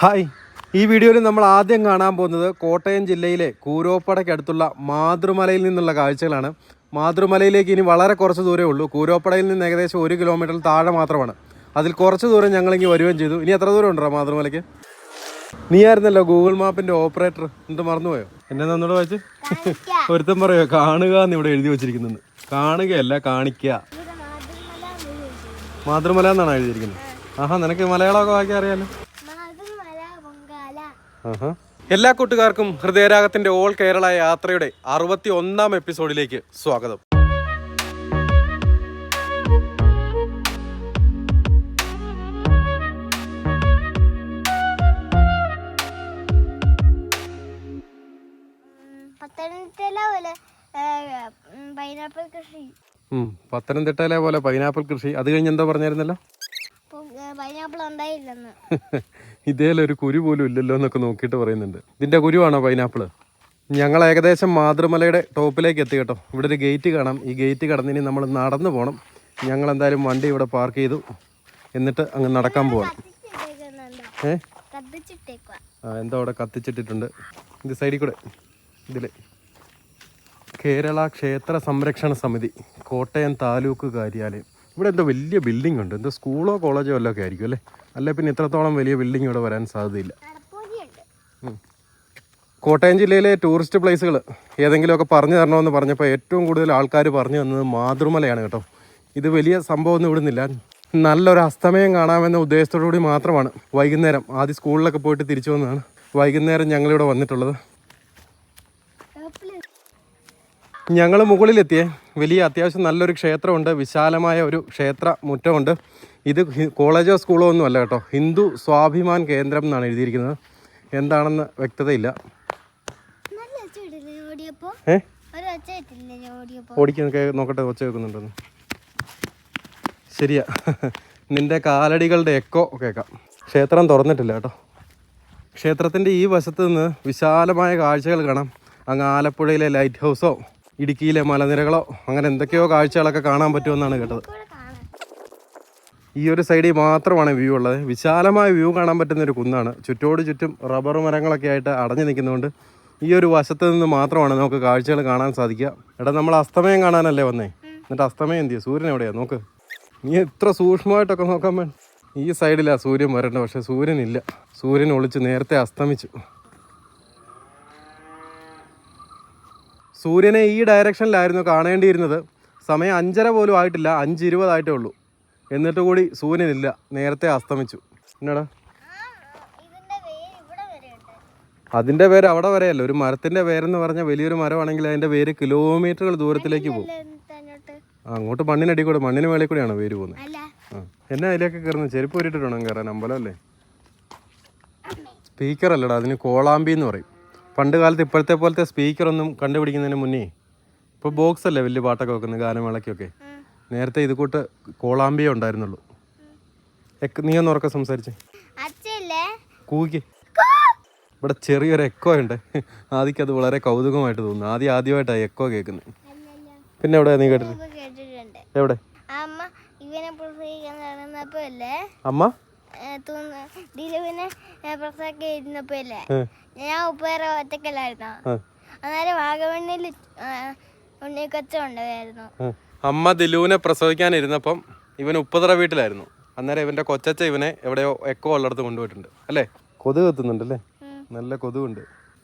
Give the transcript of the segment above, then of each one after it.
Hi. ഈ വീഡിയോയിൽ നമ്മൾ ആദ്യം കാണാൻ പോകുന്നത് കോട്ടയം ജില്ലയിലെ കൂരോപ്പടയ്ക്കടുത്തുള്ള മാതൃമലയിൽ നിന്നുള്ള കാഴ്ചകളാണ്. മാതൃമലയിലേക്ക് ഇനി വളരെ കുറച്ച് ദൂരമേ ഉള്ളൂ. കൂരോപ്പടയിൽ നിന്ന് ഏകദേശം ഒരു കിലോമീറ്ററിൽ താഴെ മാത്രമാണ്. അതിൽ കുറച്ച് ദൂരം ഞങ്ങളിങ്ങ് വരികയും ചെയ്തു. ഇനി എത്ര ദൂരം ഉണ്ടോ മാതൃമലയ്ക്ക്? നീ ആയിരുന്നല്ലോ ഗൂഗിൾ മാപ്പിന്റെ ഓപ്പറേറ്റർ. എന്നിട്ട് മറന്നുപോയോ? എന്നെ നന്നോട് വായിച്ച്? ഒരുത്തം പറയോ കാണുക എന്ന് ഇവിടെ എഴുതി വെച്ചിരിക്കുന്നത് കാണുകയല്ല കാണിക്ക. മാതൃമല എന്നാണ് എഴുതിയിരിക്കുന്നത്. ആഹാ നിനക്ക് മലയാളമൊക്കെ വായിക്കാൻ ആഹാ. എല്ലാ കൂട്ടുകാർക്കും ഹൃദയരാഗത്തിന്റെ ഓൾ കേരള യാത്രയുടെ അറുപത്തി ഒന്നാം എപ്പിസോഡിലേക്ക് സ്വാഗതം. പൈനാപ്പിൾ കൃഷി. പത്തനംതിട്ടയിലെ പോലെ പൈനാപ്പിൾ കൃഷി. അത് കഴിഞ്ഞ് എന്താ പറഞ്ഞായിരുന്നല്ലോ? പൈനാപ്പിൾ ഉണ്ടായില്ലെന്ന്. ഇതേലൊരു കുരു പോലും ഇല്ലല്ലോ എന്നൊക്കെ നോക്കിയിട്ട് പറയുന്നുണ്ട്. ഇതിന്റെ കുരുവാണോ പൈനാപ്പിൾ ഞങ്ങൾ ഏകദേശം മാതൃമലയുടെ ടോപ്പിലേക്ക് എത്തി കേട്ടോ. ഇവിടെ ഒരു ഗേറ്റ് കാണാം. ഈ ഗേറ്റ് കടന്നിനി നമ്മൾ നടന്നു പോകണം ഞങ്ങൾ എന്തായാലും വണ്ടി ഇവിടെ പാർക്ക് ചെയ്തു. എന്നിട്ട് അങ്ങ് നടക്കാൻ പോകണം കത്തിച്ചിട്ടേക്കുന്നുണ്ടോ ഏ? ആ എന്താ അവിടെ കത്തിച്ചിട്ടിട്ടുണ്ട്. ഇത് സൈഡിൽ കൂടെ. ഇതിൽ കേരള ക്ഷേത്ര സംരക്ഷണ സമിതി കോട്ടയം താലൂക്ക് കാര്യാലയം ഇവിടെ എന്തോ വലിയ ബിൽഡിംഗ് ഉണ്ട്. എന്തോ സ്കൂളോ കോളേജോ വല്ലതൊക്കെ ആയിരിക്കും അല്ലേ? അല്ലെ പിന്നെ ഇത്രത്തോളം വലിയ ബിൽഡിംഗ് ഇവിടെ വരാൻ സാധ്യതയില്ല. കോട്ടയം ജില്ലയിലെ ടൂറിസ്റ്റ് പ്ലേസുകൾ ഏതെങ്കിലുമൊക്കെ പറഞ്ഞു തരണമെന്ന് പറഞ്ഞപ്പോൾ ഏറ്റവും കൂടുതൽ ആൾക്കാർ പറഞ്ഞു തന്നത് മാതൃമലയാണ് കേട്ടോ. ഇത് വലിയ സംഭവമൊന്നും ഇവിടുന്നില്ല. നല്ലൊരു അസ്തമയം കാണാമെന്ന ഉദ്ദേശത്തോടു കൂടി മാത്രമാണ് വൈകുന്നേരം. ആദ്യം സ്കൂളിലൊക്കെ പോയിട്ട് തിരിച്ചു വന്നതാണ്. വൈകുന്നേരം ഞങ്ങളിവിടെ വന്നിട്ടുള്ളത്. ഞങ്ങൾ മുകളിലെത്തിയേ. വലിയ അത്യാവശ്യം നല്ലൊരു ക്ഷേത്രമുണ്ട്. വിശാലമായ ഒരു ക്ഷേത്ര മുറ്റമുണ്ട്. ഇത് കോളേജോ സ്കൂളോ ഒന്നും അല്ല കേട്ടോ. ഹിന്ദു സ്വാഭിമാൻ കേന്ദ്രം എന്നാണ് എഴുതിയിരിക്കുന്നത്. എന്താണെന്ന് വ്യക്തതയില്ല. ഏ? നോക്കട്ടെ ഒച്ച കേൾക്കുന്നുണ്ടെന്ന്. ശരിയാ. നിന്റെ കാലടികളുടെ എക്കോ കേൾക്കാം. ക്ഷേത്രം തുറന്നിട്ടില്ല കേട്ടോ. ക്ഷേത്രത്തിന്റെ ഈ വശത്ത് നിന്ന് വിശാലമായ കാഴ്ചകൾ കാണാം. അങ്ങ് ആലപ്പുഴയിലെ ലൈറ്റ് ഹൗസോ ഇടുക്കിയിലെ മലനിരകളോ അങ്ങനെ എന്തൊക്കെയോ കാഴ്ചകളൊക്കെ കാണാൻ പറ്റുമെന്നാണ് കേട്ടത്. ഈ ഒരു സൈഡിൽ മാത്രമാണ് വ്യൂ ഉള്ളത്. വിശാലമായ വ്യൂ കാണാൻ പറ്റുന്ന ഒരു കുന്നാണ്. ചുറ്റോട് ചുറ്റും റബ്ബർ മരങ്ങളൊക്കെ ആയിട്ട് അടഞ്ഞു നിൽക്കുന്നതുകൊണ്ട് ഈ ഒരു വശത്ത് നിന്ന് മാത്രമാണ് നമുക്ക് കാഴ്ചകൾ കാണാൻ സാധിക്കുക. എടാ നമ്മൾ അസ്തമയം കാണാനല്ലേ വന്നേ? എന്നിട്ട് അസ്തമയം എന്ത് സൂര്യൻ എവിടെയാണ് നോക്ക്. നീ ഇത്ര സൂക്ഷ്മമായിട്ടൊക്കെ നോക്കാൻ വേണ്ടി ഈ സൈഡിലാണ് സൂര്യൻ വരേണ്ടത് പക്ഷെ സൂര്യനില്ല. സൂര്യൻ ഒളിച്ച് നേരത്തെ അസ്തമിച്ചു. സൂര്യനെ ഈ ഡയറക്ഷനിലായിരുന്നു കാണേണ്ടിയിരുന്നത്. സമയം അഞ്ചര പോലും ആയിട്ടില്ല അഞ്ച് ഇരുപതായിട്ടേ ഉള്ളൂ. എന്നിട്ട് കൂടി സൂര്യനില്ല നേരത്തെ അസ്തമിച്ചു. എന്നാടാ? അതിന്റെ പേര് അവിടെ വരെയല്ല ഒരു മരത്തിന്റെ പേരെന്ന് പറഞ്ഞാൽ വലിയൊരു മരമാണെങ്കിൽ അതിന്റെ പേര് കിലോമീറ്ററുകൾ ദൂരത്തിലേക്ക് പോകും. ആ, അങ്ങോട്ട് മണ്ണിനടി കൂടെ മണ്ണിന് മേളിൽ കൂടെയാണ് പേര് പോകുന്നത്? എന്നാ അതിലേക്ക് കയറുന്നത് ചെരുപ്പ് ഊരിട്ടിട്ട് കയറാൻ അമ്പലം അല്ലേ? സ്പീക്കർ അല്ലടാ അതിന് കോളാമ്പി എന്ന് പറയും. പണ്ട് കാലത്ത് ഇപ്പോഴത്തെ പോലത്തെ സ്പീക്കറൊന്നും കണ്ടുപിടിക്കുന്നതിന് മുന്നേ ഇപ്പോൾ ബോക്സ് അല്ലേ വലിയ പാട്ടൊക്കെ വെക്കുന്നത് ഗാനമേളയ്ക്കൊക്കെ. നേരത്തെ ഇത് കൂട്ട് കോളാമ്പിയേ ഉണ്ടായിരുന്നുള്ളൂ. നീ ഒന്ന് ഉറക്കെ സംസാരിച്ചേ. കൂക്കി ഇവിടെ ചെറിയൊരു എക്കോ ഉണ്ട്. ആദ്യക്ക് അത് വളരെ കൗതുകമായിട്ട് തോന്നുന്നു. ആദ്യം ആദ്യമായിട്ടാണ് എക്കോ കേൾക്കുന്നത് പിന്നെ എവിടെ നീ കേട്ടിട്ടുണ്ട്. എവിടെ? അമ്മ? ഇവനെ പ്രസവിക്കാൻ നടന്നപ്പോ അമ്മ ദിലുവിനെ പ്രസവിക്കാൻ ഇരുന്നപ്പോ ഞാൻ ഉപ്പേറെ ഒറ്റക്കല്ലായിരുന്നു? അന്നേരം വാഗമണ്ണിൽ ഉണ്ണിക്കച്ചം ഉണ്ടായിരുന്നു. അമ്മ ദിലുവിനെ പ്രസവിക്കാനിരുന്നപ്പം ഇവൻ ഉപ്പതറ വീട്ടിലായിരുന്നു. അന്നേരം ഇവന്റെ കൊച്ചച്ച ഇവനെ എവിടെയോ എക്കോ ഉള്ളിടത്ത് കൊണ്ടുപോയിട്ടുണ്ട്. അല്ലേ? കൊതുക് എത്തുന്നുണ്ടല്ലേ. നല്ല കൊതുകുണ്ട്.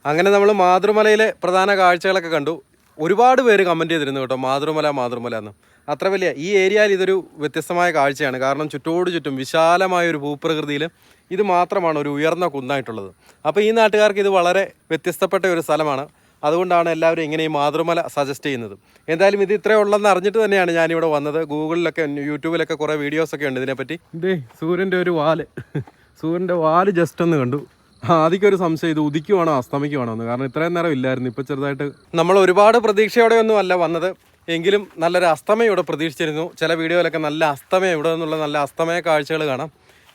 അങ്ങനെ നമ്മൾ മാതൃമലയിലെ പ്രധാന കാഴ്ചകളൊക്കെ കണ്ടു. ഒരുപാട് പേര് കമന്റ് ചെയ്തിരുന്നു കേട്ടോ മാതൃമല മാതൃമല എന്ന്. അത്ര വലിയ ഈ ഏരിയയിൽ ഇതൊരു വ്യത്യസ്തമായ കാഴ്ചയാണ്. കാരണം ചുറ്റോട് ചുറ്റും വിശാലമായ ഒരു ഭൂപ്രകൃതിയിൽ ഇത് മാത്രമാണ് ഒരു ഉയർന്ന കുന്നായിട്ടുള്ളത്. അപ്പോൾ ഈ നാട്ടുകാർക്ക് ഇത് വളരെ വ്യത്യസ്തപ്പെട്ട ഒരു സ്ഥലമാണ്. അതുകൊണ്ടാണ് എല്ലാവരും ഇങ്ങനെ ഈ മാതൃമല സജസ്റ്റ് ചെയ്യുന്നത്. എന്തായാലും ഇത് ഇത്രയേ ഉള്ളെന്ന് അറിഞ്ഞിട്ട് തന്നെയാണ് ഞാനിവിടെ വന്നത്. ഗൂഗിളിലൊക്കെ യൂട്യൂബിലൊക്കെ കുറേ വീഡിയോസൊക്കെ ഉണ്ട് ഇതിനെപ്പറ്റി. ഇതേ സൂര്യന്റെ ഒരു വാൽ. സൂര്യന്റെ വാൽ ജസ്റ്റ് ഒന്ന് കണ്ടു. ആദ്യമൊക്കെ ഒരു സംശയം ഇത് ഉദിക്കുവാണോ അസ്തമിക്കുവാണോ എന്ന്. കാരണം ഇത്രയും നേരം ഇല്ലായിരുന്നു. ഇപ്പൊ ചെറുതായിട്ട് നമ്മൾ ഒരുപാട് പ്രതീക്ഷയോടെ ഒന്നും അല്ല വന്നത്. എങ്കിലും നല്ലൊരു അസ്തമയം ഇവിടെ പ്രതീക്ഷിച്ചിരുന്നു. ചില വീഡിയോയിലൊക്കെ നല്ല അസ്തമയം ഇവിടെ നിന്നുള്ള നല്ല അസ്തമയ കാഴ്ചകൾ കാണാം.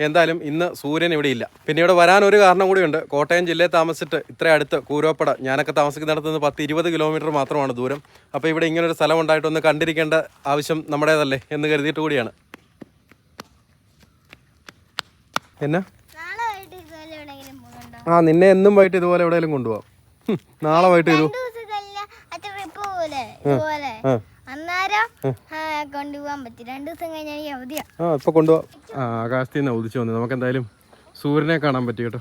എന്തായാലും ഇന്ന് സൂര്യൻ ഇവിടെ ഇല്ല. പിന്നെ ഇവിടെ വരാൻ ഒരു കാരണം കൂടിയുണ്ട് കോട്ടയം ജില്ലയിൽ താമസിച്ചിട്ട് ഇത്ര അടുത്ത് കൂരോപ്പട ഞാനൊക്കെ താമസിക്കുന്നിടത്ത് നിന്ന് പത്ത് ഇരുപത് കിലോമീറ്റർ മാത്രമാണ് ദൂരം. അപ്പോൾ ഇവിടെ ഇങ്ങനൊരു സ്ഥലം ഉണ്ടായിട്ടൊന്ന് കണ്ടിരിക്കേണ്ട ആവശ്യം നമ്മുടേതല്ലേ എന്ന് കരുതിയിട്ട് കൂടിയാണ്. എന്നാ നാളെ വൈകിട്ട് ഇതുപോലെ എവിടെയെങ്കിലും ആ നിന്നെ എന്നും വൈകിട്ട് ഇതുപോലെ എവിടെയെങ്കിലും കൊണ്ടുപോവാം. നാളെ വൈകിട്ട് ഇത്. ആ. ഇപ്പൊ കൊണ്ടുപോവാം. ആ ആകാശത്തിൽ നിന്ന് ഉദിച്ചു വന്നു. നമുക്ക് എന്തായാലും സൂര്യനെ കാണാൻ പറ്റി കേട്ടോ.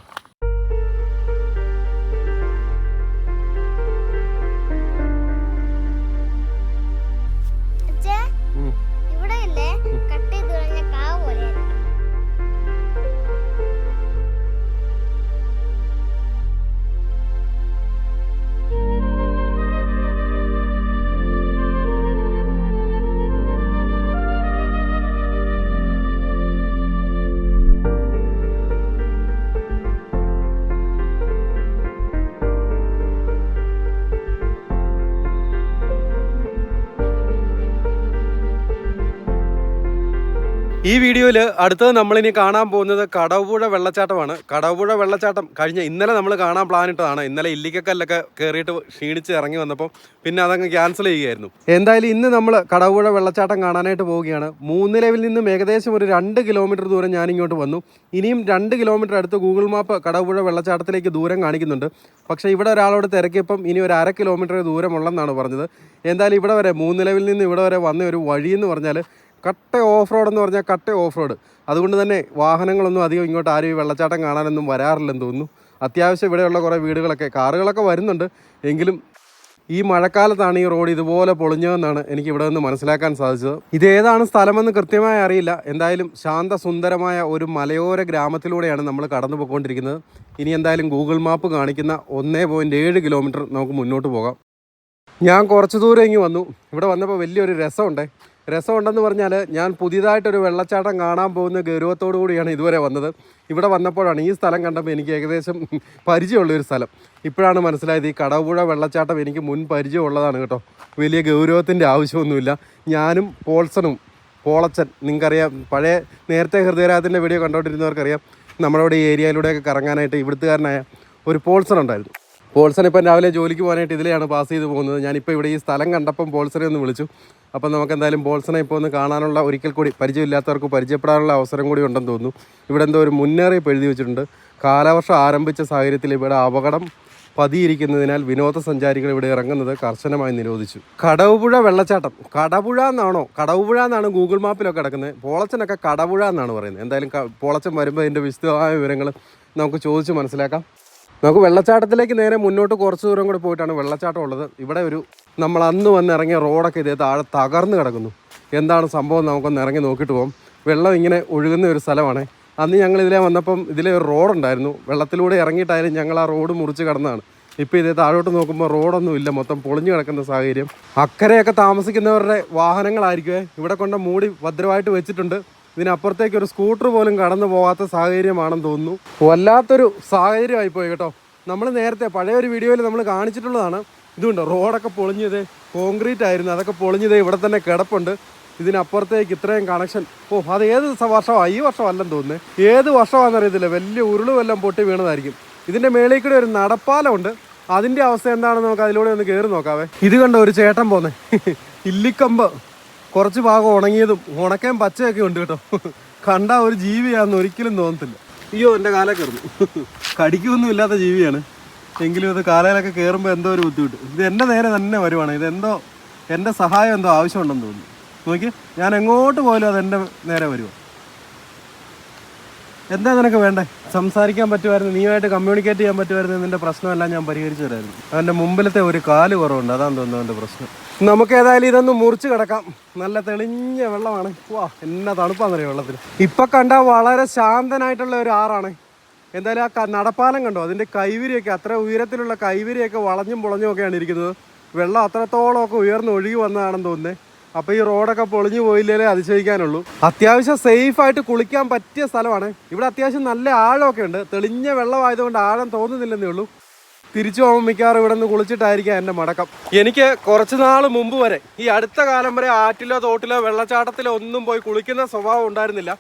ഈ വീഡിയോയിൽ അടുത്തത് നമ്മളിനി കാണാൻ പോകുന്നത് കടവുപുഴ വെള്ളച്ചാട്ടമാണ്. കടവുപുഴ വെള്ളച്ചാട്ടം കഴിഞ്ഞ ഇന്നലെ നമ്മൾ കാണാൻ പ്ലാൻ ഇട്ടതാണ്. ഇന്നലെ ഇല്ലിക്കക്കല്ലൊക്കെ കയറിയിട്ട് ക്ഷീണിച്ച് ഇറങ്ങി വന്നപ്പോൾ പിന്നെ അതങ്ങ് ക്യാൻസൽ ചെയ്യുകയായിരുന്നു. എന്തായാലും ഇന്ന് നമ്മൾ കടവുപുഴ വെള്ളച്ചാട്ടം കാണാനായിട്ട് പോവുകയാണ്. മൂന്ന് ലെവൽ നിന്നും ഏകദേശം ഒരു രണ്ട് കിലോമീറ്റർ ദൂരം ഞാനിങ്ങോട്ട് വന്നു. ഇനിയും രണ്ട് കിലോമീറ്റർ അടുത്ത് ഗൂഗിൾ മാപ്പ് കടവുപുഴ വെള്ളച്ചാട്ടത്തിലേക്ക് ദൂരം കാണിക്കുന്നുണ്ട്. പക്ഷേ ഇവിടെ ഒരാളോട് തിരക്കിയപ്പം ഇനി ഒരു അര കിലോമീറ്റർ ദൂരമുള്ളെന്നാണ് പറഞ്ഞത്. എന്തായാലും ഇവിടെ വരെ മൂന്നിലവിൽ നിന്ന് ഇവിടെ വരെ വന്ന ഒരു വഴി എന്ന് പറഞ്ഞാൽ കട്ട ഓഫ് റോഡ് എന്ന് പറഞ്ഞാൽ കട്ട ഓഫ് റോഡ് അതുകൊണ്ട് തന്നെ വാഹനങ്ങളൊന്നും അധികം ഇങ്ങോട്ട് ആരും വെള്ളച്ചാട്ടം കാണാനൊന്നും വരാറില്ലെന്ന് തോന്നുന്നു. അത്യാവശ്യം ഇവിടെയുള്ള കുറേ വീടുകളൊക്കെ കാറുകളൊക്കെ വരുന്നുണ്ട്. എങ്കിലും ഈ മഴക്കാലത്താണ് ഈ റോഡ് ഇതുപോലെ പൊളിഞ്ഞതെന്നാണ് എനിക്ക് ഇവിടെ നിന്ന് മനസ്സിലാക്കാൻ സാധിച്ചത്. ഇതേതാണ് സ്ഥലമെന്ന് കൃത്യമായി അറിയില്ല. എന്തായാലും ശാന്തസുന്ദരമായ ഒരു മലയോര ഗ്രാമത്തിലൂടെയാണ് നമ്മൾ കടന്നു പോയിക്കൊണ്ടിരിക്കുന്നത് ഇനി എന്തായാലും ഗൂഗിൾ മാപ്പ് കാണിക്കുന്ന ഒന്നേ പോയിന്റ് ഏഴ് കിലോമീറ്റർ നമുക്ക് മുന്നോട്ട് പോകാം. ഞാൻ കുറച്ച് ദൂരം ഇങ്ങ് വന്നു. ഇവിടെ വന്നപ്പോൾ വലിയൊരു രസമുണ്ടേ. രസമുണ്ടെന്ന് പറഞ്ഞാൽ ഞാൻ പുതിയതായിട്ടൊരു വെള്ളച്ചാട്ടം കാണാൻ പോകുന്ന ഗൗരവത്തോടു കൂടിയാണ് ഇതുവരെ വന്നത്. ഇവിടെ വന്നപ്പോഴാണ് ഈ സ്ഥലം കണ്ടപ്പോൾ എനിക്ക് ഏകദേശം പരിചയമുള്ളൊരു സ്ഥലം. ഇപ്പോഴാണ് മനസ്സിലായത് ഈ കടവുപുഴ വെള്ളച്ചാട്ടം എനിക്ക് മുൻ പരിചയമുള്ളതാണ് കേട്ടോ. വലിയ ഗൗരവത്തിന്റെ ആവശ്യമൊന്നുമില്ല. ഞാനും പോൾസണും പോളച്ചൻ നിങ്ങൾക്കറിയാം പഴയ നേരത്തെ ഹൃദയരാഗത്തിന്റെ വീഡിയോ കണ്ടുകൊണ്ടിരുന്നവർക്കറിയാം നമ്മളോട് ഈ ഏരിയയിലൂടെയൊക്കെ കറങ്ങാനായിട്ട് ഇവിടുത്തുകാരനായ ഒരു പോൾസൺ ഉണ്ടായിരുന്നു. പോൾസൺ ഇപ്പം രാവിലെ ജോലിക്ക് പോകാനായിട്ട് ഇതിലെയാണ് പാസ് ചെയ്ത് പോകുന്നത്. ഞാനിപ്പോൾ ഇവിടെ ഈ സ്ഥലം കണ്ടപ്പം പോൾസനെ ഒന്ന് വിളിച്ചു. അപ്പം നമുക്ക് എന്തായാലും പോൾസനെ ഇപ്പോൾ ഒന്ന് കാണാനുള്ള ഒരിക്കൽ കൂടി പരിചയമില്ലാത്തവർക്ക് പരിചയപ്പെടാനുള്ള അവസരം കൂടി ഉണ്ടെന്ന് തോന്നുന്നു. ഇവിടെ എന്തോ ഒരു മുന്നറിയിപ്പ് എഴുതി വെച്ചിട്ടുണ്ട്. കാലവർഷം ആരംഭിച്ച സാഹചര്യത്തിൽ ഇവിടെ അപകടം പതിയിരിക്കുന്നതിനാൽ വിനോദസഞ്ചാരികൾ ഇവിടെ ഇറങ്ങുന്നത് കർശനമായി നിരോധിച്ചു. കടവുപുഴ വെള്ളച്ചാട്ടം. കടപുഴ എന്നാണോ? കടവുപുഴ എന്നാണ് ഗൂഗിൾ മാപ്പിലൊക്കെ കിടക്കുന്നത്. പോളച്ചനൊക്കെ കടപുഴ എന്നാണ് പറയുന്നത്. എന്തായാലും പോളച്ചൻ വരുമ്പോൾ അതിന്റെ വിശദമായ വിവരങ്ങൾ നമുക്ക് ചോദിച്ച് മനസ്സിലാക്കാം. നമുക്ക് വെള്ളച്ചാട്ടത്തിലേക്ക് നേരെ മുന്നോട്ട് കുറച്ച് ദൂരം കൂടെ പോയിട്ടാണ് വെള്ളച്ചാട്ടം ഉള്ളത്. ഇവിടെ ഒരു നമ്മൾ അന്ന് വന്ന് ഇറങ്ങിയ റോഡൊക്കെ ഇതേ താഴെ തകർന്നു കിടക്കുന്നു. എന്താണ് സംഭവം നമുക്കൊന്ന് ഇറങ്ങി നോക്കിയിട്ട് പോകാം വെള്ളം ഇങ്ങനെ ഒഴുകുന്ന ഒരു സ്ഥലമാണ്. അന്ന് ഞങ്ങൾ ഇതിലെ വന്നപ്പം ഇതിലെ ഒരു റോഡുണ്ടായിരുന്നു വെള്ളത്തിലൂടെ ഇറങ്ങിയിട്ടായാലും ഞങ്ങൾ ആ റോഡ് മുറിച്ച് കടന്നതാണ്. ഇപ്പോൾ ഇതേ താഴോട്ട് നോക്കുമ്പോൾ റോഡൊന്നും ഇല്ല. മൊത്തം പൊളിഞ്ഞു കിടക്കുന്ന സാഹചര്യം. അക്കരെയൊക്കെ താമസിക്കുന്നവരുടെ വാഹനങ്ങളായിരിക്കുമേ ഇവിടെ കൊണ്ട് മൂടി ഭദ്രമായിട്ട് വെച്ചിട്ടുണ്ട്. ഇതിനപ്പുറത്തേക്ക് ഒരു സ്കൂട്ടർ പോലും കടന്നു പോകാത്ത സാഹചര്യമാണെന്ന് തോന്നുന്നു. വല്ലാത്തൊരു സാഹചര്യമായി പോയി കേട്ടോ. നമ്മൾ നേരത്തെ പഴയ ഒരു വീഡിയോയിൽ നമ്മൾ കാണിച്ചിട്ടുള്ളതാണ്. ഇതുണ്ട് റോഡൊക്കെ പൊളിഞ്ഞത് കോൺക്രീറ്റ് ആയിരുന്നു അതൊക്കെ പൊളിഞ്ഞത് ഇവിടെ തന്നെ കിടപ്പുണ്ട്. ഇതിനപ്പുറത്തേക്ക് ഇത്രയും കണക്ഷൻ ഓ അത് ഏത് വർഷമാണ് ഈ വർഷമല്ലെന്ന് തോന്നുന്നത് ഏത് വർഷമാണെന്ന് അറിയത്തില്ല. വലിയ ഉരുൾ വല്ലതും പൊട്ടി വീണതായിരിക്കും. ഇതിന്റെ മേളിൽ കൂടെ ഒരു നടപ്പാലമുണ്ട്. അതിന്റെ അവസ്ഥ എന്താണെന്ന് നമുക്ക് അതിലൂടെ ഒന്ന് കയറി നോക്കാവേ. ഇത് കണ്ടോ ഒരു ചേട്ടൻ പോന്നെ? ഇല്ലിക്കമ്പ്. കുറച്ച് ഭാഗം ഉണങ്ങിയതും ഉണക്കയും പച്ചയൊക്കെ ഉണ്ട് കേട്ടോ. കണ്ട ഒരു ജീവിയാണെന്ന് ഒരിക്കലും തോന്നത്തില്ല. അയ്യോ എന്റെ കാലേ കയറുന്നു. കടിക്കൊന്നും ഇല്ലാത്ത ജീവിയാണ്. എങ്കിലും ഇത് കാലയിലൊക്കെ കയറുമ്പോൾ എന്തോ ഒരു ബുദ്ധിമുട്ട്. ഇത് എന്റെ നേരെ തന്നെ വരുവാണ്. ഇത് എന്തോ എന്റെ സഹായം എന്തോ ആവശ്യമുണ്ടെന്ന് തോന്നുന്നു. നോക്കി ഞാൻ എങ്ങോട്ട് പോയാലും അത് എന്റെ നേരെ വരുമോ എന്താ നിനക്ക് വേണ്ടേ? സംസാരിക്കാൻ പറ്റുമായിരുന്നു നീയുമായിട്ട് കമ്മ്യൂണിക്കേറ്റ് ചെയ്യാൻ പറ്റുമായിരുന്നു നിന്റെ പ്രശ്നമെല്ലാം ഞാൻ പരിഹരിച്ചു തരായിരുന്നു. അവന്റെ മുമ്പിലത്തെ ഒരു കാൽ കുറവുണ്ട് അതാണ് തോന്നുന്നു അവന്റെ പ്രശ്നം. നമുക്ക് ഏതായാലും ഇതൊന്ന് മുറിച്ച് കിടക്കാം. നല്ല തെളിഞ്ഞ വെള്ളമാണ്. വാ എന്നാ തണുപ്പാന്നറിയോ വെള്ളത്തിൽ ഇപ്പൊ കണ്ട വളരെ ശാന്തനായിട്ടുള്ള ഒരു ആറാണ്. എന്തായാലും ആ നടപ്പാലം കണ്ടോ? അതിന്റെ കൈവരിയൊക്കെ അത്ര ഉയരത്തിലുള്ള കൈവരിയൊക്കെ വളഞ്ഞും പൊളഞ്ഞും ഒക്കെയാണ് ഇരിക്കുന്നത്. വെള്ളം അത്രത്തോളം ഒക്കെ ഉയർന്ന് ഒഴുകി വന്നതാണെന്ന് തോന്നുന്നത് അപ്പൊ ഈ റോഡൊക്കെ പൊളിഞ്ഞു പോയില്ലേ അതിശയിക്കാനുള്ളൂ. അത്യാവശ്യം സേഫ് ആയിട്ട് കുളിക്കാൻ പറ്റിയ സ്ഥലമാണ്. ഇവിടെ അത്യാവശ്യം നല്ല ആഴമൊക്കെ ഉണ്ട്. തെളിഞ്ഞ വെള്ളമായതുകൊണ്ട് ആഴം തോന്നുന്നില്ലെന്നേ ഉള്ളൂ. തിരിച്ചു പോകുമ്പോൾ മിക്കവാറും ഇവിടെ നിന്ന് കുളിച്ചിട്ടായിരിക്കാം എന്റെ മടക്കം. എനിക്ക് കുറച്ച് നാൾ മുമ്പ് വരെ ഈ അടുത്ത കാലം വരെ ആറ്റിലോ തോട്ടിലോ വെള്ളച്ചാട്ടത്തിലോ ഒന്നും പോയി കുളിക്കുന്ന സ്വഭാവം ഉണ്ടായിരുന്നില്ല.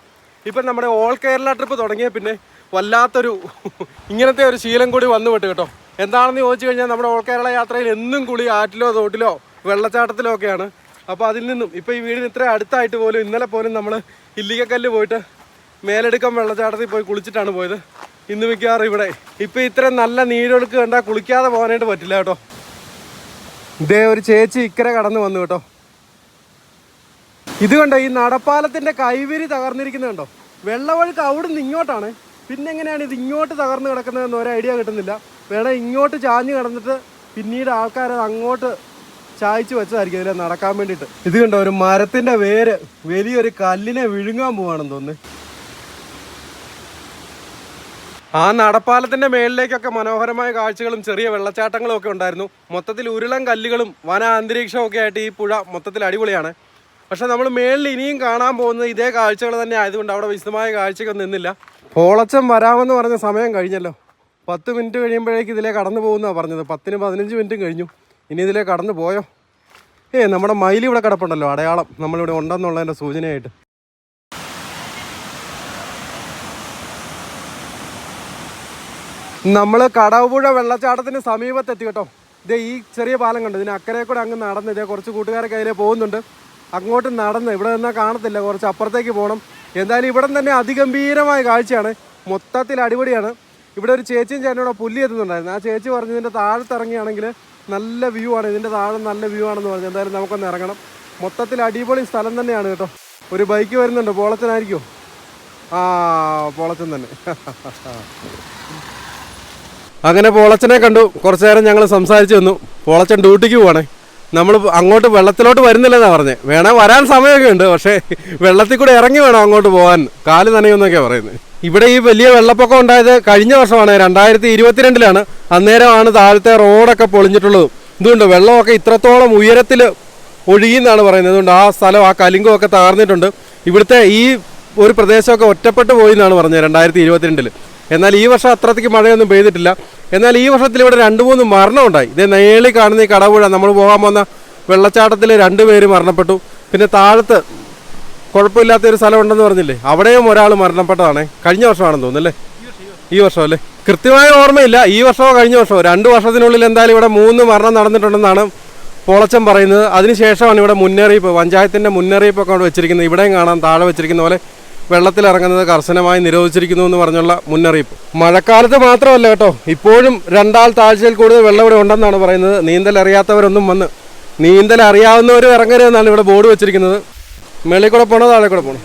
ഇപ്പം നമ്മുടെ ഓൾ കേരള ട്രിപ്പ് തുടങ്ങിയ പിന്നെ വല്ലാത്തൊരു ഇങ്ങനത്തെ ഒരു ശീലം കൂടി വന്നു വിട്ടു കേട്ടോ. എന്താണെന്ന് ചോദിച്ചു കഴിഞ്ഞാൽ നമ്മുടെ ഓൾ കേരള യാത്രയിൽ എന്നും കുളി ആറ്റിലോ തോട്ടിലോ വെള്ളച്ചാട്ടത്തിലോ ഒക്കെയാണ്. അപ്പോൾ അതിൽ നിന്നും ഇപ്പോൾ ഈ വീടിന് ഇത്ര അടുത്തായിട്ട് പോലും ഇന്നലെ പോലും നമ്മൾ ഇല്ലിക്കക്കല്ല് പോയിട്ട് മേലെടുക്കം വെള്ളച്ചാട്ടത്തിൽ പോയി കുളിച്ചിട്ടാണ് പോയത്. ഇന്ന് മിക്കവാറും ഇവിടെ. ഇപ്പൊ ഇത്ര നല്ല നീരൊഴുക്ക് കണ്ടാൽ കുളിക്കാതെ പോകാനായിട്ട് പറ്റില്ല കേട്ടോ. ഇതേ ഒരു ചേച്ചി ഇക്കരെ കടന്നു വന്നു കേട്ടോ. ഇത് കണ്ടോ ഈ നടപ്പാലത്തിന്റെ കൈവിരി തകർന്നിരിക്കുന്നത് കണ്ടോ? വെള്ളവഴുക്ക് അവിടുന്ന് ഇങ്ങോട്ടാണ്. പിന്നെ എങ്ങനെയാണ് ഇത് ഇങ്ങോട്ട് തകർന്ന് കിടക്കുന്നതെന്ന് ഒരു ഐഡിയ കിട്ടുന്നില്ല. വേണേ ഇങ്ങോട്ട് ചാഞ്ഞ് കിടന്നിട്ട് പിന്നീട് ആൾക്കാരത് അങ്ങോട്ട് ചായച്ച് വെച്ചതായിരിക്കും ഇതിലെ നടക്കാൻ വേണ്ടിയിട്ട്. ഇത് കണ്ടോ ഒരു മരത്തിന്റെ വേര് വലിയൊരു കല്ലിനെ വിഴുങ്ങാൻ പോവാണെന്ന് തോന്നുന്നു. ആ നടപ്പാലത്തിന്റെ മേളിലേക്കൊക്കെ മനോഹരമായ കാഴ്ചകളും ചെറിയ വെള്ളച്ചാട്ടങ്ങളും ഒക്കെ ഉണ്ടായിരുന്നു. മൊത്തത്തിൽ ഉരുളം കല്ലുകളും വന അന്തരീക്ഷവും ഒക്കെ ആയിട്ട് ഈ പുഴ മൊത്തത്തിൽ അടിപൊളിയാണ്. പക്ഷെ നമ്മൾ മേളിൽ ഇനിയും കാണാൻ പോകുന്നത് ഇതേ കാഴ്ചകൾ തന്നെ ആയതുകൊണ്ട് അവിടെ വിശദമായ കാഴ്ചയൊക്കെ നിന്നില്ല. പോളച്ചം വരാമെന്ന് പറഞ്ഞ സമയം കഴിഞ്ഞല്ലോ. പത്ത് മിനിറ്റ് കഴിയുമ്പോഴേക്ക് ഇതിലേ കടന്നു പോകുന്നതാണ് പറഞ്ഞത്. പത്തിന് പതിനഞ്ച് മിനിറ്റും കഴിഞ്ഞു. ഇനി ഇതിലേ കടന്നു പോയോ? ഏ നമ്മുടെ മയിൽ ഇവിടെ കിടപ്പുണ്ടല്ലോ അടയാളം. നമ്മളിവിടെ ഉണ്ടെന്നുള്ളതിന്റെ സൂചനയായിട്ട്. നമ്മൾ കടവുപുഴ വെള്ളച്ചാട്ടത്തിന് സമീപത്തെത്തി കേട്ടോ. ഇതേ ഈ ചെറിയ പാലം കണ്ടു? ഇതിന് അക്കരെ കൂടെ അങ്ങ് നടന്ന് ഇതേ കുറച്ച് കൂട്ടുകാരൊക്കെ അതിലെ പോകുന്നുണ്ട്. അങ്ങോട്ട് നടന്ന് ഇവിടെ നിന്നാൽ കാണത്തില്ല കുറച്ച് അപ്പുറത്തേക്ക് പോകണം എന്തായാലും ഇവിടെ തന്നെ അതിഗംഭീരമായ കാഴ്ചയാണ്. മൊത്തത്തിൽ അടിപൊളിയാണ്. ഇവിടെ ഒരു ചേച്ചിയും ചേട്ടനോടെ പുല്ലി എത്തുന്നുണ്ടായിരുന്നു ആ ചേച്ചി പറഞ്ഞു ഇതിന്റെ താഴത്തിറങ്ങിയാണെങ്കിൽ നല്ല വ്യൂ ആണ്. ഇതിന്റെ താഴെ നല്ല വ്യൂ ആണെന്ന് പറഞ്ഞു. എന്തായാലും നമുക്കൊന്ന് ഇറങ്ങണം. മൊത്തത്തിൽ അടിപൊളി സ്ഥലം തന്നെയാണ് കേട്ടോ. ഒരു ബൈക്ക് വരുന്നുണ്ട്. പോളച്ചനായിരിക്കുമോ ആ പോളച്ചൻ തന്നെ. അങ്ങനെ പോളച്ചനെ കണ്ടു. കുറച്ചു നേരം ഞങ്ങൾ സംസാരിച്ചു വന്നു. പോളച്ചൻ ഡ്യൂട്ടിക്ക് പോവാണേ. നമ്മൾ അങ്ങോട്ട് വെള്ളത്തിലോട്ട് വരുന്നില്ലെന്നാണ് പറഞ്ഞത് വേണേൽ വരാൻ സമയമൊക്കെ ഉണ്ട്. പക്ഷേ വെള്ളത്തിൽ കൂടെ ഇറങ്ങി വേണം അങ്ങോട്ട് പോകാൻ കാൽ നനയുമെന്നൊക്കെയാണ് പറയുന്നത്. ഇവിടെ ഈ വലിയ വെള്ളപ്പൊക്കം ഉണ്ടായത് കഴിഞ്ഞ വർഷമാണ് രണ്ടായിരത്തി ഇരുപത്തിരണ്ടിലാണ് അന്നേരമാണ് താഴത്തെ റോഡൊക്കെ പൊളിഞ്ഞിട്ടുള്ളത്. ഇതുകൊണ്ട് വെള്ളമൊക്കെ ഇത്രത്തോളം ഉയരത്തിൽ ഒഴുകിയെന്നാണ് പറയുന്നത്. അതുകൊണ്ട് ആ സ്ഥലം ആ കലിങ്കമൊക്കെ തകർന്നിട്ടുണ്ട്. ഇവിടുത്തെ ഈ ഒരു പ്രദേശമൊക്കെ ഒറ്റപ്പെട്ടു പോയി എന്നാണ് പറഞ്ഞത് രണ്ടായിരത്തി ഇരുപത്തിരണ്ടിൽ എന്നാൽ ഈ വർഷം അത്രത്തേക്ക് മഴയൊന്നും പെയ്തിട്ടില്ല. എന്നാൽ ഈ വർഷത്തിൽ ഇവിടെ രണ്ട് മൂന്ന് മരണം ഉണ്ടായി. ഇതേ നേളി കാണുന്ന ഈ കടപുഴ നമ്മൾ പോകാൻ വന്ന വെള്ളച്ചാട്ടത്തിൽ രണ്ട് പേര് മരണപ്പെട്ടു. പിന്നെ താഴത്ത് കുഴപ്പമില്ലാത്ത ഒരു സ്ഥലം ഉണ്ടെന്ന് പറഞ്ഞില്ലേ? അവിടെയും ഒരാൾ മരണപ്പെട്ടതാണ്. കഴിഞ്ഞ വർഷമാണെന്ന് തോന്നുന്നല്ലേ? ഈ വർഷം അല്ലേ? കൃത്യമായ ഓർമ്മയില്ല. ഈ വർഷമോ കഴിഞ്ഞ വർഷമോ രണ്ട് വർഷത്തിനുള്ളിൽ എന്തായാലും ഇവിടെ മൂന്ന് മരണം നടന്നിട്ടുണ്ടെന്നാണ് പോളച്ചൻ പറയുന്നത്. അതിനുശേഷമാണ് ഇവിടെ മുന്നറിയിപ്പ് പഞ്ചായത്തിന്റെ മുന്നറിയിപ്പൊക്കെ അവിടെ വെച്ചിരിക്കുന്നത്. ഇവിടെയും കാണാം താഴെ വെച്ചിരിക്കുന്ന പോലെ വെള്ളത്തിലിറങ്ങുന്നത് കർശനമായി നിരോധിച്ചിരിക്കുന്നു എന്ന് പറഞ്ഞുള്ള മുന്നറിയിപ്പ്. മഴക്കാലത്ത് മാത്രമല്ല കേട്ടോ ഇപ്പോഴും രണ്ടാൾ താഴ്ചയിൽ കൂടുതൽ വെള്ളം ഇവിടെ ഉണ്ടെന്നാണ് പറയുന്നത്. നീന്തൽ അറിയാത്തവരൊന്നും വന്ന് നീന്തൽ അറിയാവുന്നവരും ഇറങ്ങരുതെന്നാണ് ഇവിടെ ബോർഡ് വെച്ചിരിക്കുന്നത്. മേളിൽ കൂടെ പോണോ താഴെ കൂടെ പോണോ?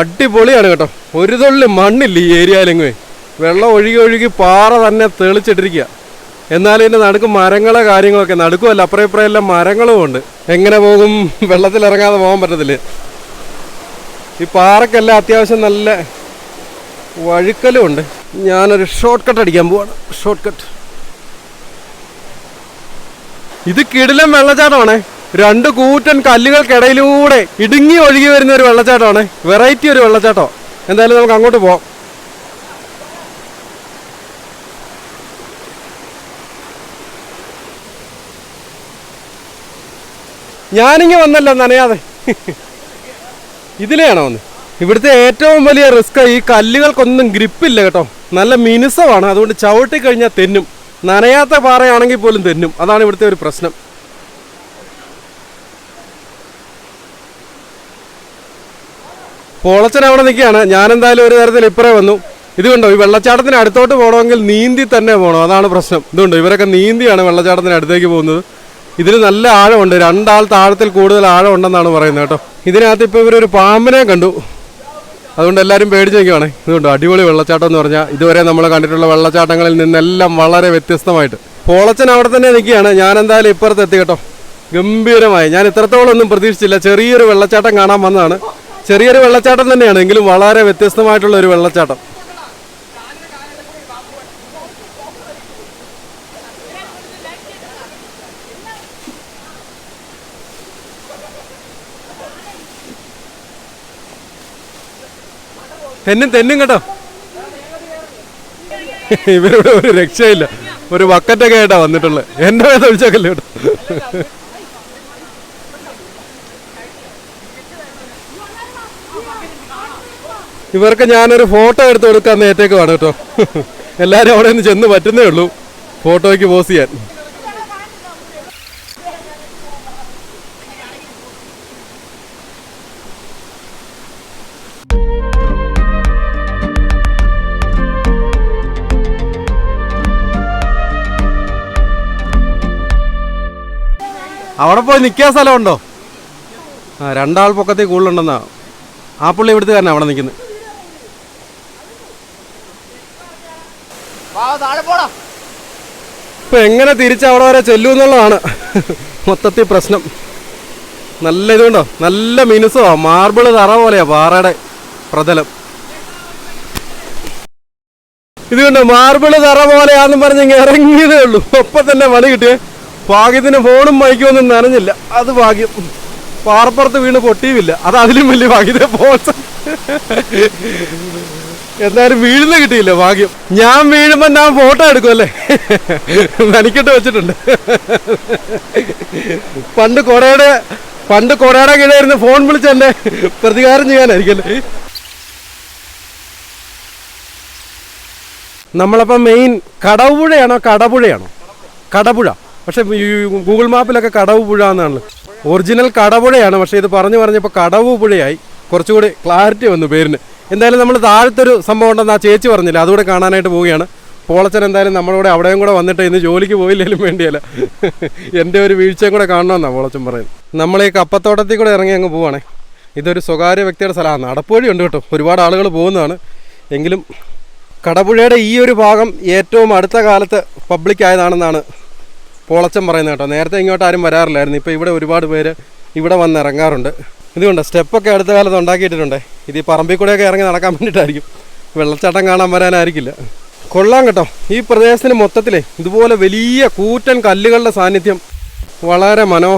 അടിപൊളിയാണ് കേട്ടോ. ഒരു തുള്ളി മണ്ണില്ല ഈ ഏരിയയിലെങ്ങുമേ വെള്ളം ഒഴുകി ഒഴുകി പാറ തന്നെ തെളിച്ചിട്ടിരിക്കുക. എന്നാലും ഇതിന്റെ നടുക്ക് മരങ്ങളെ കാര്യങ്ങളൊക്കെ നടുക്കുമല്ല അപ്പുറം ഇപ്പുറം എല്ലാം മരങ്ങളും ഉണ്ട്. എങ്ങനെ പോകും? വെള്ളത്തിൽ ഇറങ്ങാതെ പോകാൻ പറ്റത്തില്ല? ഈ പാറക്കെല്ലാം അത്യാവശ്യം നല്ല വഴുക്കലും ഉണ്ട് ഞാനൊരു ഷോർട്ട് കട്ട് അടിക്കാൻ പോവാണ്. ഷോർട്ട് കട്ട് ഇത് കിടിലം വെള്ളച്ചാട്ടമാണേ. രണ്ട് കൂറ്റൻ കല്ലുകൾക്കിടയിലൂടെ ഇടുങ്ങി ഒഴുകി വരുന്ന ഒരു വെള്ളച്ചാട്ടമാണ്. വെറൈറ്റി ഒരു വെള്ളച്ചാട്ടം. എന്തായാലും നമുക്ക് അങ്ങോട്ട് പോവാം. ഞാനിങ്ങ് വന്നല്ല നനയാതെ. ഇതിലെയാണോ വന്ന്? ഇവിടുത്തെ ഏറ്റവും വലിയ റിസ്ക് ഈ കല്ലുകൾക്കൊന്നും ഗ്രിപ്പില്ല കേട്ടോ. നല്ല മിനുസമാണ്. അതുകൊണ്ട് ചവിട്ടി കഴിഞ്ഞാൽ തെന്നും. നനയാത്ത പാറയാണെങ്കിൽ പോലും തെന്നും. അതാണ് ഇവിടുത്തെ ഒരു പ്രശ്നം. പോളച്ചൻ അവിടെ നിൽക്കുകയാണ്. ഞാനെന്തായാലും ഒരു തരത്തിൽ ഇപ്പറേ വന്നു. ഇതുകൊണ്ടോ ഈ വെള്ളച്ചാട്ടത്തിന് അടുത്തോട്ട് പോകണമെങ്കിൽ നീന്തി തന്നെ പോകണം. അതാണ് പ്രശ്നം. ഇതുകൊണ്ടോ ഇവരൊക്കെ നീന്തിയാണ് വെള്ളച്ചാട്ടത്തിന് അടുത്തേക്ക് പോകുന്നത്. ഇതിൽ നല്ല ആഴമുണ്ട്. രണ്ടാൾ താഴത്തിൽ കൂടുതൽ ആഴം ഉണ്ടെന്നാണ് പറയുന്നത് കേട്ടോ. ഇതിനകത്ത് ഇപ്പോൾ ഇവരൊരു പാമ്പിനെ കണ്ടു. അതുകൊണ്ട് എല്ലാവരും പേടിച്ച് നിൽക്കുകയാണ്. ഇതുകൊണ്ട് അടിപൊളി വെള്ളച്ചാട്ടം എന്ന് പറഞ്ഞാൽ ഇതുവരെ നമ്മൾ കണ്ടിട്ടുള്ള വെള്ളച്ചാട്ടങ്ങളിൽ നിന്നെല്ലാം വളരെ വ്യത്യസ്തമായിട്ട്. പോളച്ചൻ അവിടെ തന്നെ നിൽക്കുകയാണ്. ഞാൻ എന്തായാലും ഇപ്പുറത്തെത്തി കേട്ടോ. ഗംഭീരമായി. ഞാൻ ഇത്രത്തോളം ഒന്നും പ്രതീക്ഷിച്ചില്ല. ചെറിയൊരു വെള്ളച്ചാട്ടം കാണാൻ വന്നതാണ്. ചെറിയൊരു വെള്ളച്ചാട്ടം തന്നെയാണ്. എങ്കിലും വളരെ വ്യത്യസ്തമായിട്ടുള്ള ഒരു വെള്ളച്ചാട്ടം. തെന്നും തെന്നും കേട്ടോ. ഇവരുടെ ഒരു രക്ഷയില്ല. ഒരു ബക്കറ്റൊക്കെ ആയിട്ടാണ് വന്നിട്ടുള്ളത്. എന്റെ വേദ ഒഴിച്ചേക്കല്ലേ കേട്ടോ ഇവർക്ക് ഞാനൊരു ഫോട്ടോ എടുത്ത് കൊടുക്കാൻ നേരത്തേക്കുമാണ് കേട്ടോ. എല്ലാവരും അവിടെ നിന്ന് ചെന്ന് പറ്റുന്നേ ഉള്ളൂ. ഫോട്ടോയ്ക്ക് പോസ് ചെയ്യാൻ. അവിടെ പോയി നിൽക്കാൻ സ്ഥലമുണ്ടോ? ആ രണ്ടാൾ പൊക്കത്തിൽ കൂടുതലുണ്ടെന്നാ. ആ പുള്ളി ഇവിടുത്തെ തന്നെ അവിടെ നിൽക്കുന്നത് ഇപ്പൊ എങ്ങനെ തിരിച്ച് അവിടെ വരെ ചെല്ലൂ എന്നുള്ളതാണ് മൊത്തത്തിൽ പ്രശ്നം. നല്ല ഇതുണ്ടോ നല്ല മിനുസോ മാർബിൾ തറ പോലെയാ പാറയുടെ പ്രതലം. ഇതുകൊണ്ട് കണ്ടോ? മാർബിൾ തറ പോലെയാന്നും പറഞ്ഞ് ഇറങ്ങിയതേ ഉള്ളൂ. ഒപ്പം തന്നെ പണി കിട്ടിയേ. ഭാഗ്യത്തിന് ഫോണും മൈക്കും ഒന്നും നനഞ്ഞില്ല. അത് ഭാഗ്യം. പാറപ്പുറത്ത് വീണ് പൊട്ടിയുമില്ല. അത് അതിലും വലിയ ഭാഗ്യത്തെ പോച്ച എന്തായാലും വീഴുന്ന കിട്ടിയില്ല ഭാഗ്യം? ഞാൻ വീഴുമ്പോ ഞാൻ ഫോട്ടോ എടുക്കുമല്ലേ നനിക്കിട്ട് വെച്ചിട്ടുണ്ട്. പണ്ട് കൊറയുടെ പണ്ട് കൊറയുടെ കീഴായിരുന്നു ഫോൺ വിളിച്ച് എന്നെ പ്രതികാരം ചെയ്യാനായിരിക്കല്ലേ നമ്മളപ്പം മെയിൻ കടവുപുഴയാണോ? കടപുഴയാണോ? കടപുഴ. പക്ഷെ ഗൂഗിൾ മാപ്പിലൊക്കെ കടവ് പുഴ എന്നാണ്. ഒറിജിനൽ കടപുഴയാണ്. പക്ഷെ ഇത് പറഞ്ഞു പറഞ്ഞപ്പോൾ കടവ് പുഴയായി കുറച്ചുകൂടി ക്ലാരിറ്റി വന്നു പേരിന്. എന്തായാലും നമ്മൾ താഴത്തൊരു സംഭവം ഉണ്ടെന്ന് ആ ചേച്ചി പറഞ്ഞില്ല? അതുകൂടെ കാണാനായിട്ട് പോവുകയാണ്. പോളച്ചൻ എന്തായാലും നമ്മളോട് അവിടെയും കൂടെ വന്നിട്ട് ഇന്ന് ജോലിക്ക് പോയില്ലെങ്കിലും വേണ്ടിയല്ല? എന്റെ ഒരു വീഴ്ചയും കൂടെ കാണണമെന്നാണ് പോളച്ചൻ പറയുന്നത്. നമ്മൾ ഈ കപ്പത്തോട്ടത്തിൽ കൂടെ ഇറങ്ങി അങ്ങ് പോവാണേ. ഇതൊരു സ്വകാര്യ വ്യക്തിയുടെ സ്ഥലമാണ്. നടപ്പുവഴി ഉണ്ട് കേട്ടോ. ഒരുപാട് ആളുകൾ പോകുന്നതാണ്. എങ്കിലും കടപുഴയുടെ ഈ ഒരു ഭാഗം ഏറ്റവും അടുത്ത കാലത്ത് പബ്ലിക് ആയതാണെന്നാണ് പോളച്ചൻ പറയുന്നത് കേട്ടോ. നേരത്തെ ഇങ്ങോട്ട് ആരും വരാറില്ലായിരുന്നു. ഇപ്പോൾ ഇവിടെ ഒരുപാട് പേര് ഇവിടെ വന്ന് ഇറങ്ങാറുണ്ട്. ഇതുകൊണ്ട് സ്റ്റെപ്പൊക്കെ അടുത്ത കാലത്ത് ഉണ്ടാക്കിയിട്ടുണ്ട് ഇത് ഈ പറമ്പിൽ കൂടെയൊക്കെ ഇറങ്ങി നടക്കാൻ വേണ്ടിയിട്ടായിരിക്കും. വെള്ളച്ചാട്ടം കാണാൻ വരാനായിരിക്കില്ല. കൊള്ളാം കേട്ടോ. ഈ പ്രദേശത്തിന് മൊത്തത്തിൽ ഇതുപോലെ വലിയ കൂറ്റൻ കല്ലുകളുടെ സാന്നിധ്യം വളരെ മനോ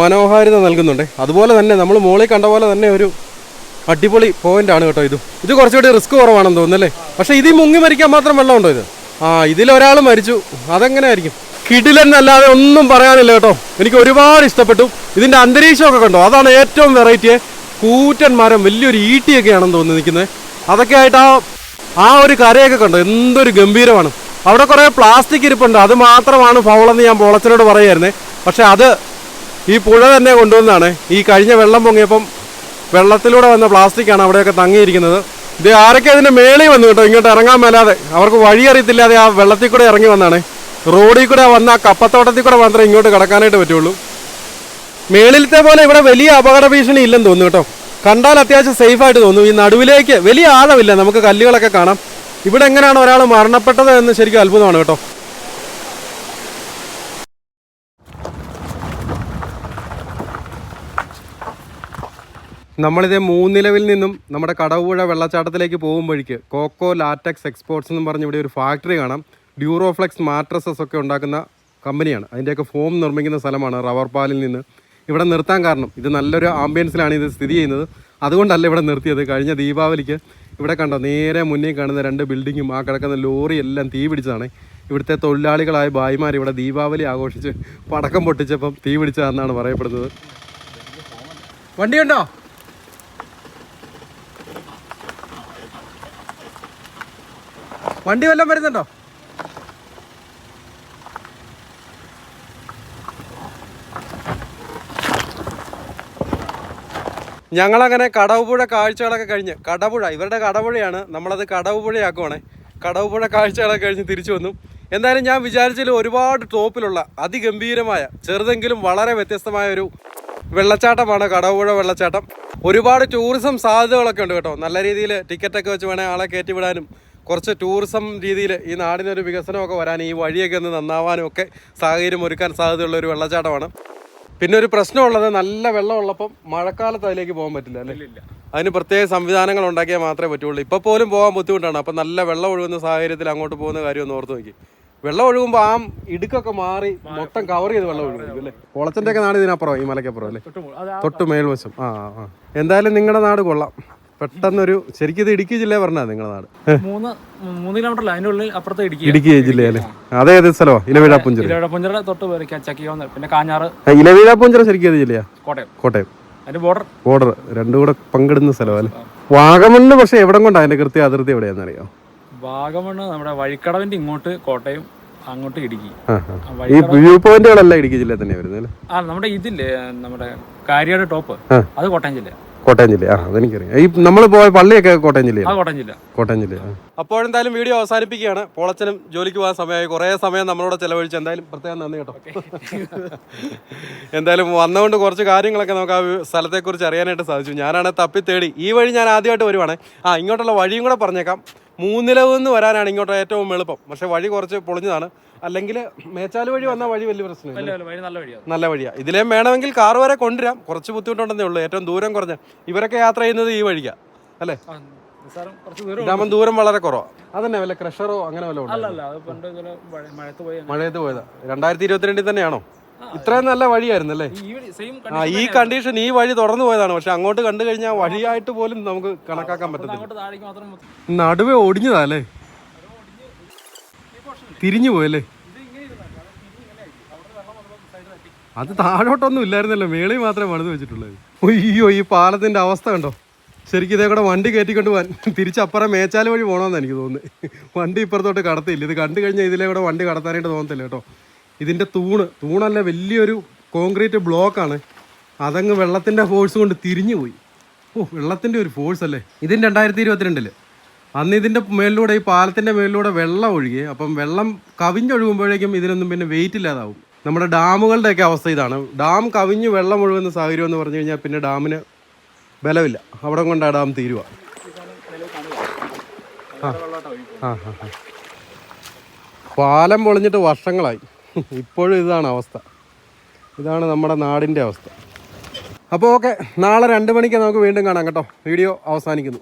മനോഹാരിത നൽകുന്നുണ്ട്. അതുപോലെ തന്നെ നമ്മൾ മുകളിൽ കണ്ട പോലെ തന്നെ ഒരു അടിപൊളി പോയിന്റ് ആണ് കേട്ടോ ഇത്. ഇത് കുറച്ചുകൂടി റിസ്ക് കുറവാണെന്ന് തോന്നുന്നല്ലേ പക്ഷേ ഇതിൽ മുങ്ങി മരിക്കാൻ മാത്രം വെള്ളമുണ്ടോ ഇത്? ആ ഇതിലൊരാൾ മരിച്ചു. അതെങ്ങനെ ആയിരിക്കും കിടിലൻ അല്ലാതെ ഒന്നും പറയാനില്ല കേട്ടോ. എനിക്ക് ഒരുപാട് ഇഷ്ടപ്പെട്ടു. ഇതിന്റെ അന്തരീക്ഷമൊക്കെ കണ്ടോ? അതാണ് ഏറ്റവും വെറൈറ്റി കൂറ്റൻ മരം വലിയൊരു ഈട്ടിയൊക്കെയാണെന്ന് തോന്നുന്നു നിൽക്കുന്നത്. അതൊക്കെ ആയിട്ട് ആ ആ ഒരു കരയൊക്കെ കണ്ടോ? എന്തൊരു ഗംഭീരമാണ്. അവിടെ കുറേ പ്ലാസ്റ്റിക് ഇരിപ്പുണ്ട്. അത് മാത്രമാണ് ഫൗളെന്ന് ഞാൻ പോളച്ചനോട് പറയായിരുന്നേ. പക്ഷെ അത് ഈ പുഴ തന്നെ കൊണ്ടുവന്നാണ്. ഈ കഴിഞ്ഞ വെള്ളം പൊങ്ങിയപ്പം വെള്ളത്തിലൂടെ വന്ന പ്ലാസ്റ്റിക് ആണ് അവിടെയൊക്കെ തങ്ങിയിരിക്കുന്നത്. ഇത് ആരൊക്കെ അതിന്റെ മേളിൽ വന്നു കേട്ടോ? ഇങ്ങോട്ട് ഇറങ്ങാൻ മേലാതെ. അവർക്ക് വഴി അറിയത്തില്ലാതെ ആ വെള്ളത്തിൽ കൂടെ ഇറങ്ങി വന്നാണ്. റോഡിൽ കൂടെ വന്ന കപ്പത്തോട്ടത്തിൽ കൂടെ മാത്രമേ ഇങ്ങോട്ട് കിടക്കാനായിട്ട് പറ്റുള്ളൂ. മേളിലത്തെ പോലെ ഇവിടെ വലിയ അപകട ഭീഷണി ഇല്ലെന്ന് തോന്നുന്നു കേട്ടോ. കണ്ടാൽ അത്യാവശ്യം സേഫ് ആയിട്ട് തോന്നും. ഈ നടുവിലേക്ക് വലിയ ആഴമില്ല. നമുക്ക് കല്ലുകളൊക്കെ കാണാം. ഇവിടെ എങ്ങനെയാണ് ഒരാൾ മരണപ്പെട്ടത് എന്ന് ശരിക്കും അത്ഭുതമാണ് കേട്ടോ. നമ്മളിതേ മൂന്നിലവിൽ നിന്നും നമ്മുടെ കടവുപുഴ വെള്ളച്ചാട്ടത്തിലേക്ക് പോകുമ്പോഴേക്ക് കോക്കോ ലാറ്റക്സ് എക്സ്പോർട്സ് എന്ന് പറഞ്ഞ് ഇവിടെ ഒരു ഫാക്ടറി കാണാം. ഡ്യൂറോഫ്ലെക്സ് മാട്രസസ് ഒക്കെ ഉണ്ടാക്കുന്ന കമ്പനിയാണ്. അതിന്റെയൊക്കെ ഫോം നിർമ്മിക്കുന്ന സ്ഥലമാണ് റവർ പാലിൽ നിന്ന്. ഇവിടെ നിർത്താൻ കാരണം ഇത് നല്ലൊരു ആംബിയൻസിലാണ് ഇത് സ്ഥിതി ചെയ്യുന്നത്. അതുകൊണ്ടല്ല ഇവിടെ നിർത്തിയത്. കഴിഞ്ഞ ദീപാവലിക്ക് ഇവിടെ കണ്ടോ നേരെ മുന്നേ കാണുന്ന രണ്ട് ബിൽഡിങ്ങും ആ കിടക്കുന്ന ലോറി എല്ലാം തീ പിടിച്ചതാണ്. ഇവിടുത്തെ തൊഴിലാളികളായ ഭായിമാർ ഇവിടെ ദീപാവലി ആഘോഷിച്ച് പടക്കം പൊട്ടിച്ചപ്പം തീ പിടിച്ചതെന്നാണ് പറയപ്പെടുന്നത്. വണ്ടിയുണ്ടോ? വണ്ടി വല്ലതും വരുന്നുണ്ടോ? ഞങ്ങളങ്ങനെ കടവുപുഴ കാഴ്ചകളൊക്കെ കഴിഞ്ഞ് കടപുഴ ഇവരുടെ കടപുഴയാണ് നമ്മളത് കടവുപുഴയാക്കുവാണേ. കടവുപുഴ കാഴ്ചകളൊക്കെ കഴിഞ്ഞ് തിരിച്ചു വന്നു. എന്തായാലും ഞാൻ വിചാരിച്ചതിൽ ഒരുപാട് ടോപ്പിലുള്ള അതിഗംഭീരമായ ചെറുതെങ്കിലും വളരെ വ്യത്യസ്തമായ ഒരു വെള്ളച്ചാട്ടമാണ് കടവുപുഴ വെള്ളച്ചാട്ടം. ഒരുപാട് ടൂറിസം സാധ്യതകളൊക്കെ ഉണ്ട് കേട്ടോ. നല്ല രീതിയിൽ ടിക്കറ്റൊക്കെ വെച്ച് വേണേൽ ആളെ കയറ്റിവിടാനും കുറച്ച് ടൂറിസം രീതിയിൽ ഈ നാടിനൊരു വികസനമൊക്കെ വരാൻ ഈ വഴിയൊക്കെ ഒന്ന് നന്നാവാനും ഒക്കെ സാഹചര്യം ഒരുക്കാൻ സാധ്യതയുള്ള ഒരു വെള്ളച്ചാട്ടമാണ്. പിന്നെ ഒരു പ്രശ്നമുള്ളത് നല്ല വെള്ളം ഉള്ളപ്പോൾ മഴക്കാലത്ത് അതിലേക്ക് പോകാൻ പറ്റില്ല അല്ലേ? അതിന് പ്രത്യേക സംവിധാനങ്ങൾ ഉണ്ടാക്കിയാൽ മാത്രമേ പറ്റുള്ളൂ. ഇപ്പോൾ പോലും പോകാൻ ബുദ്ധിമുട്ടാണ്. അപ്പം നല്ല വെള്ളം ഒഴുകുന്ന സാഹചര്യത്തിൽ അങ്ങോട്ട് പോകുന്ന കാര്യം ഒന്ന് ഓർത്ത് നോക്കി. വെള്ളം ഒഴുകുമ്പോൾ ആ ഇടുക്കൊക്കെ മാറി മൊത്തം കവർ ചെയ്ത് വെള്ളം ഒഴുകും അല്ലേ? കുളത്തിന്റെ ഒക്കെ നാട് ഇതിനപ്പുറം ഈ മലക്കപ്പുറം അല്ലേ? തൊട്ട് മേൽവശം. ആ, ആ എന്തായാലും നിങ്ങളുടെ നാട് കൊള്ളാം. പെട്ടെന്നൊരു ശരിക്കും ഇത് ഇടുക്കി ജില്ല പറഞ്ഞാ നിങ്ങളുടെ നാട്. മൂന്ന് മൂന്ന് കിലോമീറ്റർ അതിന്റെ ഉള്ളിൽ അപ്പുറത്ത് ഇടുക്കി ഇടുക്കി ജില്ലയല്ലേ അതേത് സ്ഥലമോ? ഇലവീഴാപ്പുഞ്ചിറ ഇലവടപ്പുഞ്ചിറ തൊട്ട് പേര് ചക്കിയോന്ന്. പിന്നെ കാഞ്ഞാറ്. ശരിക്കും ഏത് ജില്ലയാ? കോട്ടയം. കോട്ടയം. അതിന്റെ ബോർഡർ ബോർഡർ രണ്ടും കൂടെ പങ്കിടുന്ന സ്ഥലമല്ലേ വാഗമണ്ണ് പക്ഷെ എവിടെ കൊണ്ടാ? അതിന്റെ കൃത്യ അതിർത്തി എവിടെയാണെന്ന് അറിയാം വാഗമണ് നമ്മുടെ വഴിക്കടവിന്റെ ഇങ്ങോട്ട് കോട്ടയം അങ്ങോട്ട് ഇടുക്കി. ഈ വ്യൂ പോയിന്റുകളെല്ലാം ഇടുക്കി ജില്ലയിൽ തന്നെ വരുന്നത് ആ നമ്മുടെ ഇതില്ലേ നമ്മുടെ കാര്യയുടെ ടോപ്പ്. അത് കോട്ടയം ജില്ല കോട്ടയം ജില്ല. ആ അതെനിക്കറിയാം. ഈ നമ്മൾ പോയ പള്ളിയൊക്കെ കോട്ടയം ജില്ല കോട്ടയം ജില്ല. കോട്ടയം ജില്ല അപ്പോഴെന്തായാലും വീഡിയോ അവസാനിപ്പിക്കുകയാണ്. പോളച്ചനും ജോലിക്ക് പോകാൻ സമയമായി. കുറേ സമയം നമ്മളോട് ചെലവഴിച്ച്. എന്തായാലും പ്രത്യേകം നന്ദി കേട്ടോ. എന്തായാലും വന്നുകൊണ്ട് കുറച്ച് കാര്യങ്ങളൊക്കെ നമുക്ക് ആ സ്ഥലത്തെ സ്ഥലത്തെക്കുറിച്ച് അറിയാനായിട്ട് സാധിച്ചു. ഞാനാണ് തപ്പി തേടി. ഈ വഴി ഞാൻ ആദ്യമായിട്ട് വരുവാണ്. ആ ഇങ്ങോട്ടുള്ള വഴിയും കൂടെ പറഞ്ഞേക്കാം. മൂന്നിലവ് എന്ന് വരാനാണ് ഇങ്ങോട്ട് ഏറ്റവും എളുപ്പം. പക്ഷെ വഴി കുറച്ച് പൊളിഞ്ഞതാണ്. അല്ലെങ്കിൽ മേച്ചാൽ വഴി വന്ന വഴി വലിയ പ്രശ്നമില്ല. വഴി നല്ല വഴിയാണ് നല്ല വഴിയാണ് ഇതിലേം വേണമെങ്കിൽ കാർ വരെ കൊണ്ടുവരാം. കുറച്ച് ബുദ്ധിമുട്ടുണ്ടെന്നേ ഉള്ളൂ. ഏറ്റവും ദൂരം കുറഞ്ഞ ഇവരൊക്കെ യാത്ര ചെയ്യുന്നത് ഈ വഴിക്കാ. അല്ലേ? കുറച്ച് ദൂരം വളരെ കുറവാണ് അതന്നെ വല്ല ക്രഷറോ അങ്ങനെ വല്ല മഴയത്ത് പോയതാ. രണ്ടായിരത്തി ഇരുപത്തിരണ്ടിൽ തന്നെയാണോ ഇത്രയും നല്ല വഴിയായിരുന്നു അല്ലേ ആ ഈ കണ്ടീഷൻ ഈ വഴി തുറന്നു പോയതാണ്. പക്ഷെ അങ്ങോട്ട് കണ്ടു കഴിഞ്ഞാൽ വഴിയായിട്ട് പോലും നമുക്ക് കണക്കാക്കാൻ പറ്റത്തില്ല. നടുവേ ഒടിഞ്ഞതാ അല്ലേ? തിരിഞ്ഞു പോയല്ലേ? അത് താഴോട്ടൊന്നും ഇല്ലായിരുന്നല്ലോ. മേളിൽ മാത്രമേ പണിത് വെച്ചിട്ടുള്ളത്. അയ്യോ ഈ പാലത്തിന്റെ അവസ്ഥ കണ്ടോ? ശരിക്കും ഇതേ കൂടെ വണ്ടി കയറ്റിക്കൊണ്ട് പോകാൻ തിരിച്ചപ്പുറം മേച്ചാൽ വഴി പോകണമെന്ന് എനിക്ക് തോന്നുന്നത്. വണ്ടി ഇപ്പുറത്തോട്ട് കടത്തില്ല ഇത് കണ്ടു കഴിഞ്ഞാൽ ഇതിലെ കൂടെ വണ്ടി കടത്താനായിട്ട് തോന്നത്തില്ല കേട്ടോ. ഇതിന്റെ തൂണ്. തൂണല്ല വലിയൊരു കോൺക്രീറ്റ് ബ്ലോക്കാണ്. അതങ്ങ് വെള്ളത്തിന്റെ ഫോഴ്സ് കൊണ്ട് തിരിഞ്ഞു പോയി. ഓ വെള്ളത്തിന്റെ ഒരു ഫോഴ്സ് അല്ലേ? ഇതിന് രണ്ടായിരത്തി ഇരുപത്തിരണ്ടിൽ അന്ന് ഇതിന്റെ മേളിലൂടെ ഈ പാലത്തിന്റെ മേളിലൂടെ വെള്ളം ഒഴുകി. അപ്പം വെള്ളം കവിഞ്ഞൊഴുകുമ്പോഴേക്കും ഇതിനൊന്നും പിന്നെ വെയിറ്റ് ഇല്ലാതാവും. നമ്മുടെ ഡാമുകളുടെയൊക്കെ അവസ്ഥ ഇതാണ്. ഡാം കവിഞ്ഞ് വെള്ളം ഒഴുകുന്ന സാഹചര്യം എന്ന് പറഞ്ഞു കഴിഞ്ഞാൽ പിന്നെ ഡാമിന് ബലമില്ല. അവിടെ കൊണ്ട് ആ ഡാം തീരുവ ആ. പാലം പൊളിഞ്ഞിട്ട് വർഷങ്ങളായി. ഇപ്പോഴും ഇതാണ് അവസ്ഥ. ഇതാണ് നമ്മുടെ നാടിന്റെ അവസ്ഥ. അപ്പോൾ ഓക്കെ നാളെ രണ്ട് മണിക്ക് നമുക്ക് വീണ്ടും കാണാം കേട്ടോ. വീഡിയോ അവസാനിക്കുന്നു.